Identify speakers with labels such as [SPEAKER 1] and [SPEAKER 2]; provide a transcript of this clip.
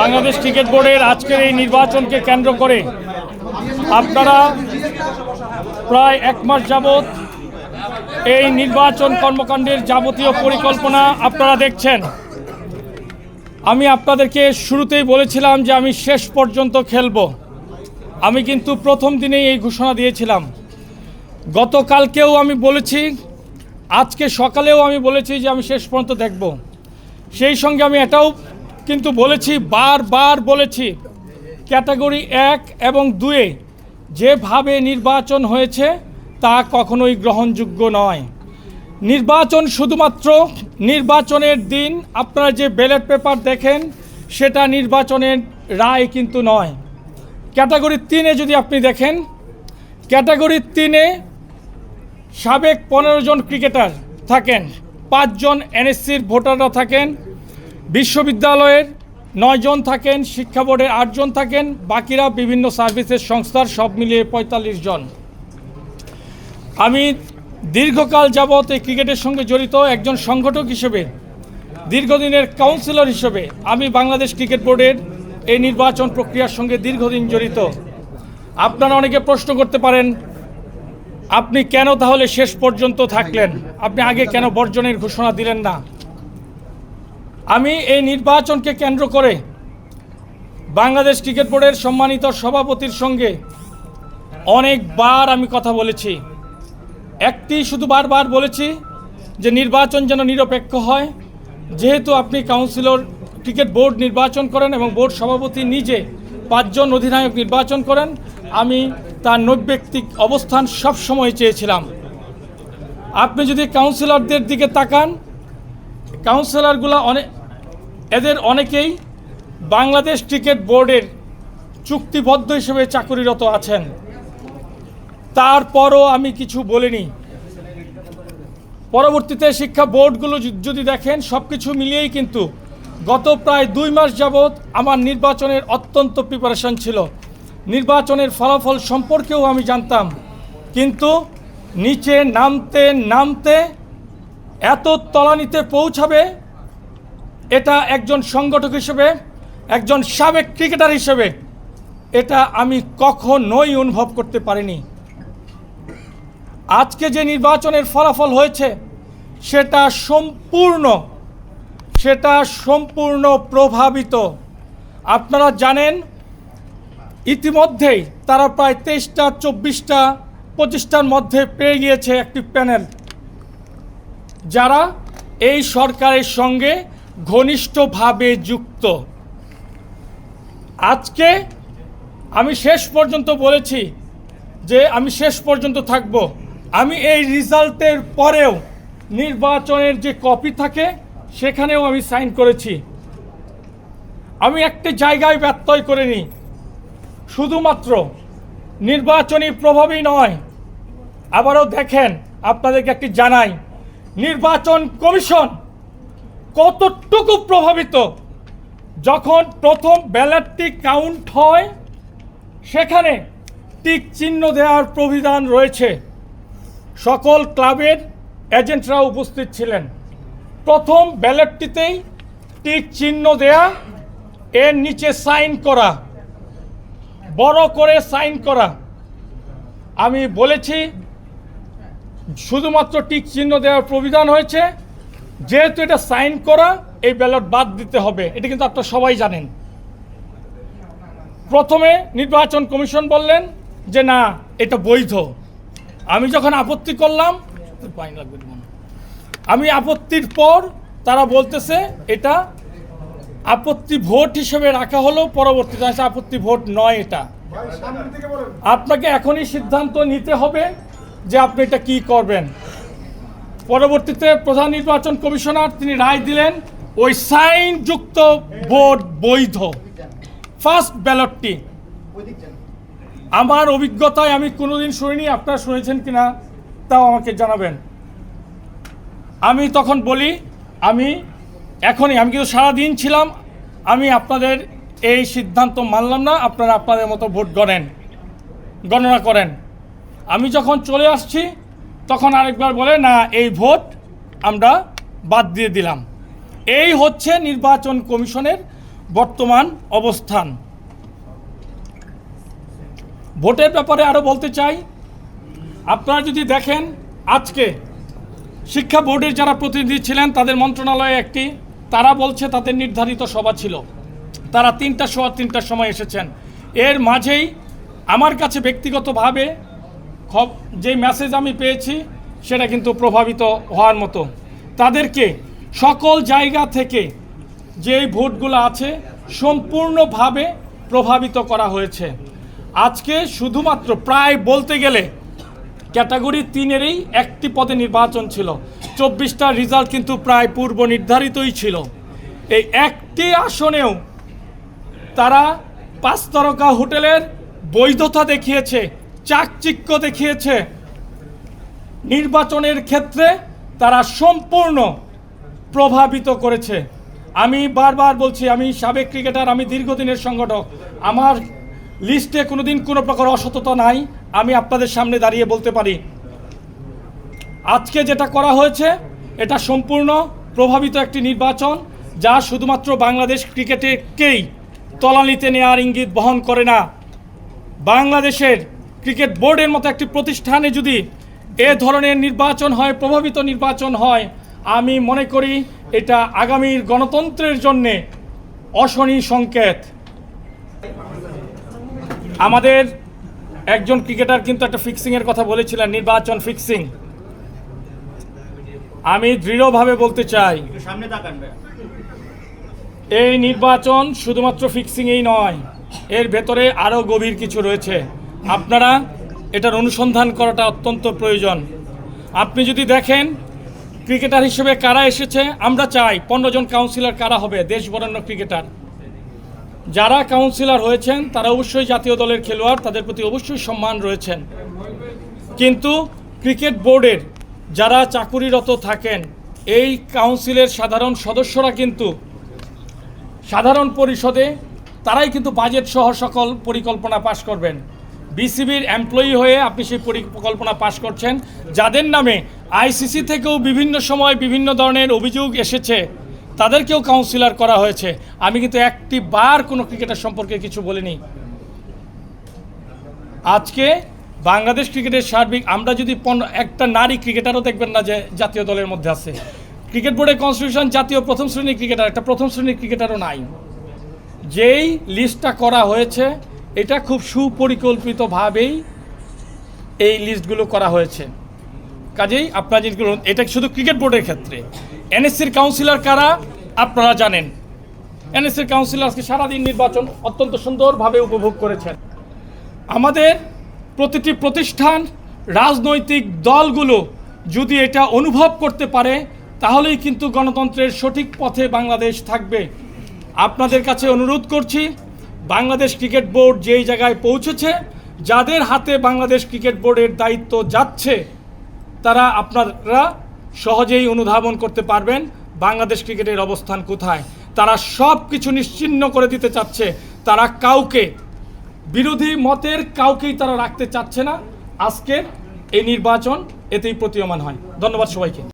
[SPEAKER 1] Bangladesh cricket বোর্ডের আজকের এই নির্বাচনকে কেন্দ্র করে আপনারা প্রায় এক মাস যাবৎ এই নির্বাচন কর্মকাণ্ডের যাবতীয় পরিকল্পনা আপনারা দেখছেন। আমি আপনাদেরকে শুরুতেই বলেছিলাম যে আমি শেষ পর্যন্ত খেলব। আমি কিন্তু প্রথম দিনেই এই ঘোষণা দিয়েছিলাম। গতকালকেও আমি বলেছি, আজকে সকালেও আমি বলেছি যে আমি শেষ পর্যন্ত দেখব। সেই সঙ্গে আমি এটাও কিন্তু বলেছি, বারবার বলেছি, ক্যাটাগরি এক এবং দুয়ে যেভাবে নির্বাচন হয়েছে তা কখনোই গ্রহণযোগ্য নয়। নির্বাচন শুধুমাত্র নির্বাচনের দিন আপনারা যে ব্যালট পেপার দেখেন, সেটা নির্বাচনের রায় কিন্তু নয়। ক্যাটাগরি তিনে যদি আপনি দেখেন, ক্যাটাগরি তিনে সাবেক পনেরো জন ক্রিকেটার থাকেন, পাঁচজন এনএসসির ভোটাররা থাকেন বিশ্ববিদ্যালয়ের নয়জন থাকেন, শিক্ষা বোর্ডের আটজন থাকেন, বাকিরা বিভিন্ন সার্ভিসের সংস্থার সব মিলিয়ে পঁয়তাল্লিশ জন। আমি দীর্ঘকাল যাবৎ এই ক্রিকেটের সঙ্গে জড়িত, একজন সংগঠক হিসেবে, দীর্ঘদিনের কাউন্সিলর হিসেবে আমি বাংলাদেশ ক্রিকেট বোর্ডের এই নির্বাচন প্রক্রিয়ার সঙ্গে দীর্ঘদিন জড়িত। আপনারা অনেকে প্রশ্ন করতে পারেন, আপনি কেন তাহলে শেষ পর্যন্ত থাকলেন? আপনি আগে কেন বর্জনের ঘোষণা দিলেন না? আমি এই নির্বাচনকে কেন্দ্র করে বাংলাদেশ ক্রিকেট বোর্ডের সম্মানিত সভাপতির সঙ্গে অনেকবার আমি কথা বলেছি। একটি শুধু বারবার বলেছি যে নির্বাচন যেন নিরপেক্ষ হয়। যেহেতু আপনি কাউন্সিলর, ক্রিকেট বোর্ড নির্বাচন করেন এবং বোর্ড সভাপতি নিজে পাঁচজন অধিনায়ক নির্বাচন করেন, আমি তার নৈব্যক্তিক অবস্থান সবসময় চেয়েছিলাম। আপনি যদি কাউন্সিলরদের দিকে তাকান কাউন্সিলরগুলো অনেক এদের অনেকেই বাংলাদেশ ক্রিকেট বোর্ডের চুক্তিবদ্ধ হিসেবে চাকুরিরত আছেন। তারপরও আমি কিছু বলিনি। পরবর্তীতে শিক্ষা বোর্ডগুলো যদি দেখেন সব কিছু মিলিয়েই কিন্তু গত প্রায় দুই মাস যাবৎ আমার নির্বাচনের অত্যন্ত প্রিপারেশন ছিল। নির্বাচনের ফলাফল সম্পর্কেও আমি জানতাম। কিন্তু নিচে নামতে নামতে এত তলানিতে পৌঁছাবে, এটা একজন সংগঠক হিসেবে, একজন সাবেক ক্রিকেটার হিসেবে, এটা আমি কখনোই অনুভব করতে পারিনি। আজকে যে নির্বাচনের ফলাফল হয়েছে, সেটা সম্পূর্ণ সেটা সম্পূর্ণ প্রভাবিত। আপনারা জানেন, ইতিমধ্যেই তারা প্রায় তেইশটা, চব্বিশটা, পঁচিশটার মধ্যে পেয়ে গিয়েছে একটি প্যানেল। যারা এই সরকারের সঙ্গে ঘনিষ্ঠভাবে যুক্ত। আজকে আমি শেষ পর্যন্ত বলেছি যে আমি শেষ পর্যন্ত থাকব। আমি এই রেজাল্টের পরেও নির্বাচনের যে কপি থাকে, সেখানেও আমি সাইন করেছি। আমি একটি জায়গায় ব্যত্যয় করিনি শুধুমাত্র নির্বাচনী প্রভাবই নয়, আবারও দেখেন, আপনাদেরকে একটি জানাই নির্বাচন কমিশন কতটুকু প্রভাবিত? যখন প্রথম ব্যালটটি কাউন্ট হয়, সেখানে টিক চিহ্ন দেওয়ার প্রবিধান রয়েছে। সকল ক্লাবের এজেন্টরা উপস্থিত ছিলেন। প্রথম ব্যালটটিতেই টিক চিহ্ন দেয়া, এর নিচে সাইন করা, বড় করে সাইন করা। আমি বলেছি শুধুমাত্র টিক চিহ্ন দেওয়ার প্রবিধান হয়েছে, যেহেতু এটা সাইন করা, এই ব্যালট বাদ দিতে হবে। এটা কিন্তু আপনারা সবাই জানেন। প্রথমে নির্বাচন কমিশন বললেন যে, না, এটা বৈধ। আমি যখন আপত্তি করলাম। আমি আপত্তির পর তারা বলতেছে, এটা আপত্তি ভোট হিসেবে রাখা হলো, পরবর্তীতে আপত্তি ভোট নয় এটা। আপনাকে এখনই সিদ্ধান্ত নিতে হবে যে আপনি এটা কি করবেন। পরবর্তীতে প্রধান নির্বাচন কমিশনার তিনি রায় দিলেন, ওই সাইন যুক্ত ভোট বৈধ ফার্স্ট ব্যালটটি আমার অভিজ্ঞতায় আমি কোনোদিন শুনিনি, আপনারা শুনেছেন কিনা তাও আমাকে জানাবেন। আমি তখন বলি, আমি এখনই, আমি কিন্তু সারাদিন ছিলাম, আমি আপনাদের এই সিদ্ধান্ত মানলাম না, আপনারা আপনাদের মতো ভোট গণেন গণনা করেন। আমি যখন চলে আসছি, তখন আরেকবার বলে, না, এই ভোট আমরা বাদ দিয়ে দিলাম। এই হচ্ছে নির্বাচন কমিশনের বর্তমান অবস্থান। ভোটের ব্যাপারে আরও বলতে চাই, আপনারা যদি দেখেন, আজকে শিক্ষা বোর্ডের যারা প্রতিনিধি ছিলেন, তাদের মন্ত্রণালয়ে একটি, তারা বলছে তাদের নির্ধারিত সভা ছিল। তারা তিনটা সোয়া তিনটার সময় এসেছেন। এর মাঝেই আমার কাছে ব্যক্তিগতভাবে যে মেসেজ আমি পেয়েছি, সেটা কিন্তু প্রভাবিত হওয়ার মতো। তাদেরকে সকল জায়গা থেকে যে ভোটগুলো আছে, সম্পূর্ণভাবে প্রভাবিত করা হয়েছে। আজকে শুধুমাত্র প্রায় বলতে গেলে ক্যাটাগরি তিনেরই একটি পদে নির্বাচন ছিল। চব্বিশটা রেজাল্ট কিন্তু প্রায় পূর্ব নির্ধারিতই ছিল। এই একটি আসনেও তারা পাঁচ তারকা হোটেলের বৈধতা দেখিয়েছে। চাকচিক্য দেখিয়েছে। নির্বাচনের ক্ষেত্রে তারা সম্পূর্ণ প্রভাবিত করেছে। আমি বারবার বলছি, আমি সাবেক ক্রিকেটার, আমি দীর্ঘদিনের সংগঠক। আমার লিস্টে কোনোদিন কোনো প্রকার অসততা নাই, আমি আপনাদের সামনে দাঁড়িয়ে বলতে পারি। আজকে যেটা করা হয়েছে, এটা সম্পূর্ণ প্রভাবিত একটি নির্বাচন, যা শুধুমাত্র বাংলাদেশ ক্রিকেটেকেই তলানিতে নেওয়ার ইঙ্গিত বহন করে না। বাংলাদেশের ক্রিকেট বোর্ডের মতো একটি প্রতিষ্ঠানে যদি এ ধরনের নির্বাচন হয়, প্রভাবিত নির্বাচন হয়, আমি মনে করি এটা আগামীর গণতন্ত্রের জন্যে অশনি সংকেত। আমাদের একজন ক্রিকেটার কিন্তু একটা ফিক্সিংয়ের কথা বলেছিলেন, নির্বাচন ফিক্সিং আমি দৃঢ়ভাবে বলতে চাই, এই নির্বাচন শুধুমাত্র ফিক্সিংয়েই নয়, এর ভেতরে আরও গভীর কিছু রয়েছে। আপনারা এটার অনুসন্ধান করাটা অত্যন্ত প্রয়োজন। আপনি যদি দেখেন, ক্রিকেটার হিসেবে কারা এসেছে, আমরা চাই পনেরো জন কাউন্সিলর কারা হবে, দেশ বরেণ্য ক্রিকেটার। যারা কাউন্সিলর হয়েছেন, তারা অবশ্যই জাতীয় দলের খেলোয়াড়, তাদের প্রতি অবশ্যই সম্মান রয়েছেন। কিন্তু ক্রিকেট বোর্ডের যারা চাকুরিরত থাকেন, এই কাউন্সিলের সাধারণ সদস্যরা কিন্তু সাধারণ পরিষদে, তারাই কিন্তু বাজেট সহ সকল পরিকল্পনা পাশ করবেন। বিসিবির এমপ্লয়ি হয়ে আপনি সেই পরিকল্পনা পাশ করছেন। যাদের নামে আইসিসি থেকেও বিভিন্ন সময় বিভিন্ন ধরনের অভিযোগ এসেছে, তাদেরকেও কাউন্সিলর করা হয়েছে। আমি কিন্তু একটি বার কোনো ক্রিকেটার সম্পর্কে কিছু বলিনি। আজকে বাংলাদেশ ক্রিকেটের সার্বিক, আমরা যদি একটা নারী ক্রিকেটারও দেখবেন না যে জাতীয় দলের মধ্যে আছে। ক্রিকেট বোর্ডের কনস্টিটিউশন জাতীয় প্রথম শ্রেণির ক্রিকেটার, একটা প্রথম শ্রেণির ক্রিকেটারও নাই। যেই লিস্টটা করা হয়েছে এটা খুব সুপরিকল্পিতভাবেই এই লিস্টগুলো করা হয়েছে। কাজেই আপনারা যেগুলো এটা শুধু ক্রিকেট বোর্ডের ক্ষেত্রে? এনএসসির কাউন্সিলর কারা? আপনারা জানেন। এনএসসির কাউন্সিলর আজকে সারাদিন নির্বাচন অত্যন্ত সুন্দরভাবে উপভোগ করেছেন। আমাদের প্রতিটি প্রতিষ্ঠান, রাজনৈতিক দলগুলো যদি এটা অনুভব করতে পারে, তাহলেই কিন্তু গণতন্ত্রের সঠিক পথে বাংলাদেশ থাকবে। আপনাদের কাছে অনুরোধ করছি বাংলাদেশ ক্রিকেট বোর্ড যেই জায়গায় পৌঁছেছে, যাদের হাতে বাংলাদেশ ক্রিকেট বোর্ডের দায়িত্ব যাচ্ছে, তারা আপনারা সহজেই অনুধাবন করতে পারবেন বাংলাদেশ ক্রিকেটের অবস্থান কোথায়। তারা সব কিছু নিশ্চিহ্ন করে দিতে চাচ্ছে, তারা কাউকে, বিরোধী মতের কাউকেই তারা রাখতে চাচ্ছে না। আজকের এই নির্বাচন এতেই প্রতীয়মান হয়। ধন্যবাদ সবাইকে।